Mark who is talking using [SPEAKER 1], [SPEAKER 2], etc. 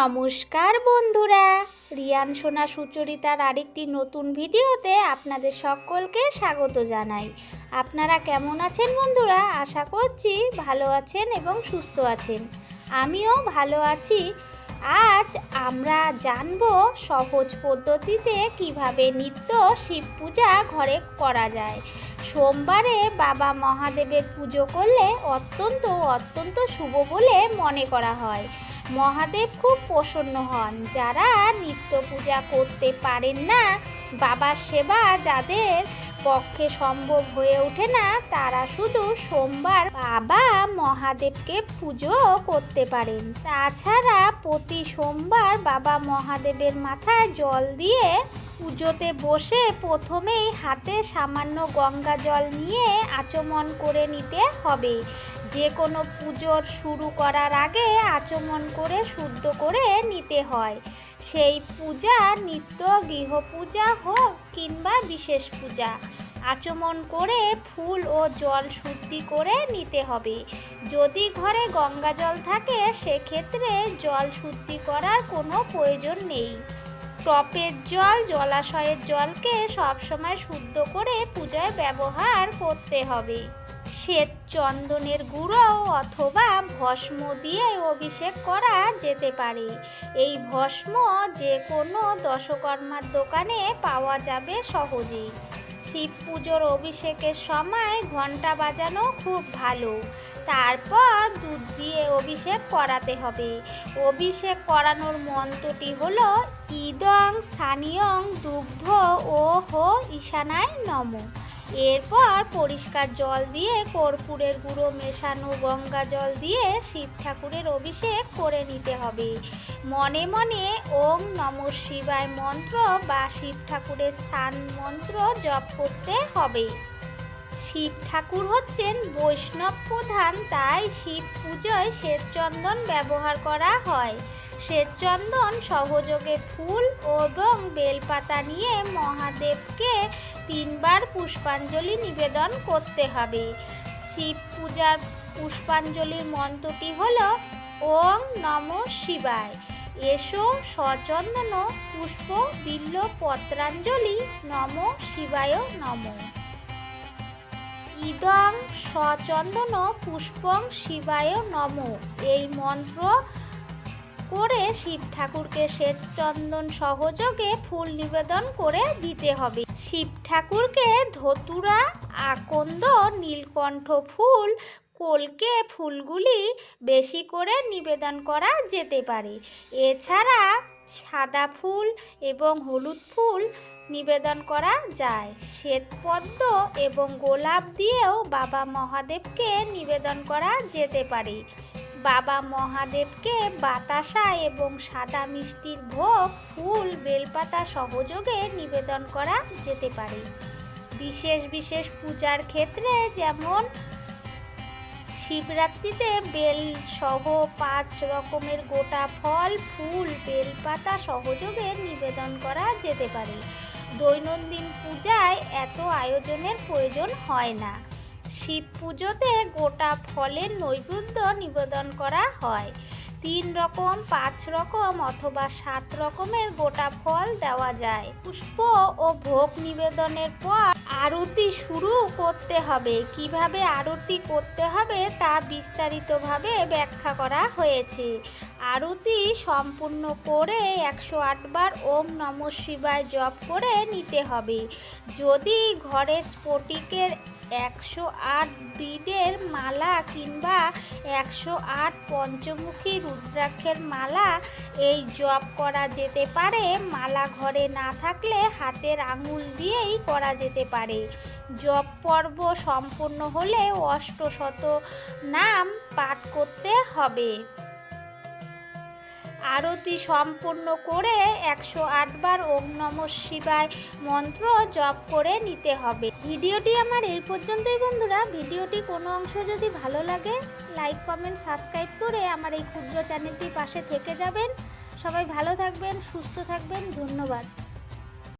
[SPEAKER 1] নমস্কার বন্ধুরা। রিয়ান সোনা সুচরিতার আরেকটি নতুন ভিডিওতে আপনাদের সকলকে স্বাগত জানাই। আপনারা কেমন আছেন বন্ধুরা? আশা করছি ভালো আছেন এবং সুস্থ আছেন। আমিও ভালো আছি। আজ আমরা জানব সহজ পদ্ধতিতে কীভাবে নিত্য শিব পূজা ঘরে করা যায়। সোমবারে বাবা মহাদেবের পুজো করলে অত্যন্ত অত্যন্ত শুভ বলে মনে করা হয়। মহাদেব খুব প্রসন্ন হন। যারা নিত্য পূজা করতে পারেন না, বাবার সেবা যাদের পক্ষে সম্ভব হয়ে ওঠে না, তারা শুধু সোমবার বাবা মহাদেবকে পুজো করতে পারেন। তাছাড়া প্রতি সোমবার বাবা মহাদেবের মাথায় জল দিয়ে পুজোতে বসে প্রথমেই হাতে সামান্য গঙ্গা জল নিয়ে আচমন করে নিতে হবে। যে কোনো পুজোর শুরু করার আগে আচমন করে শুদ্ধ করে নিতে হয়। সেই পূজা নিত্য গৃহ পূজা হোক কিংবা বিশেষ পূজা, আচমন করে ফুল ও জল শুদ্ধি করে নিতে হবে। যদি ঘরে গঙ্গা জল থাকে, সেক্ষেত্রে জল শুদ্ধি করার কোনো প্রয়োজন নেই। টপের জল, জলাশয়ের জলকে সবসময় শুদ্ধ করে পূজায় ব্যবহার করতে হবে। শ্বেত চন্দনের গুঁড়ো অথবা ভস্ম দিয়ে অভিষেক করা যেতে পারে। এই ভস্ম যে কোনো দশকর্মার দোকানে পাওয়া যাবে সহজেই। শিব পুজোর অভিষেকের সময় ঘণ্টা বাজানো খুব ভালো। তারপর দুধ দিয়ে অভিষেক করাতে হবে। অভিষেক করানোর মন্ত্রটি হল, ইদং স্থানীয়ং দুগ্ধ ও হো ঈশানায় নম। এরপর পরিষ্কার জল দিয়ে কর্পূরের গুঁড়ো মেশানো গঙ্গা জল দিয়ে শিব ঠাকুরের অভিষেক করে নিতে হবে। মনে মনে ওম নম শিবায় মন্ত্র বা শিব ঠাকুরের স্থান মন্ত্র জপ করতে হবে। শিব ঠাকুর হচ্ছেন বৈষ্ণব প্রধান, তাই শিব পুজোয় শ্বেতচন্দন ব্যবহার করা হয়। শ্বেতচন্দন সহযোগে ফুল এবং বেলপাতা নিয়ে মহাদেবকে তিনবার পুষ্পাঞ্জলি নিবেদন করতে হবে। শিব পূজার পুষ্পাঞ্জলির মন্ত্রটি হল, ওং নম শিবায়। এসো সচন্দন পুষ্প বিল্ল পত্রাঞ্জলি নম শিবায় নম। ইদং সচন্দন পুষ্পং শিবায় নম। এই মন্ত্র করে শিব ঠাকুরকে শ্বেতচন্দন সহযোগে ফুল নিবেদন করে দিতে হবে। শিব ঠাকুরকে ধতুরা, আকন্দ, নীলকণ্ঠ ফুল, কলকে ফুলগুলি বেশি করে নিবেদন করা যেতে পারে। এছাড়া সাদা ফুল এবং হলুদ ফুল নিবেদন করা যায়। শ্বেতপদ্ম এবং গোলাপ দিয়েও বাবা মহাদেবকে নিবেদন করা যেতে পারে। বাবা মহাদেবকে বাতাসা এবং সাদা মিষ্টির ভোগ, ফুল, বেলপাতা সহযোগে নিবেদন করা যেতে পারে। বিশেষ বিশেষ পূজার ক্ষেত্রে যেমন শিবরাত্রিতে বেল সহ পাঁচ রকমের গোটা ফল, ফুল, বেলপাতা সহযোগে নিবেদন করা যেতে পারে। দৈনন্দিন পূজায় এত আয়োজনের প্রয়োজন হয় না। শিব পুজোতে গোটা ফলের নৈবেদ্য নিবেদন করা হয়। তিন রকম, পাঁচ রকম অথবা সাত রকমের গোটা ফল দেওয়া যায়। পুষ্প ও ভোগ নিবেদনের পর আরতি শুরু করতে হবে। কীভাবে আরতি করতে হবে তা বিস্তারিতভাবে ব্যাখ্যা করা হয়েছে। আরতি সম্পূর্ণ করে একশো আটবার ওম নম শিবায় জপ করে নিতে হবে। যদি ঘরে স্ফটিকের একশো আট ব্রিডের মালা কিংবা একশো আট পঞ্চমুখী রুদ্রাক্ষের মালা এই জপ করা যেতে পারে, মালা ঘরে না থাকলে হাতের আঙুল দিয়েই করা যেতে পারে। জপ পর্ব সম্পূর্ণ হলে অষ্টশত নাম পাঠ করতে হবে। আরতি সম্পূর্ণ করে একশো আটবার ওম নম শিবায় মন্ত্র জপ করে নিতে হবে। ভিডিওটি আমার এই পর্যন্তই বন্ধুরা। ভিডিওটি কোনো অংশ যদি ভালো লাগে, লাইক, কমেন্ট, সাবস্ক্রাইব করে আমার এই ক্ষুদ্র চ্যানেলটির পাশে থেকে যাবেন। সবাই ভালো থাকবেন, সুস্থ থাকবেন। ধন্যবাদ।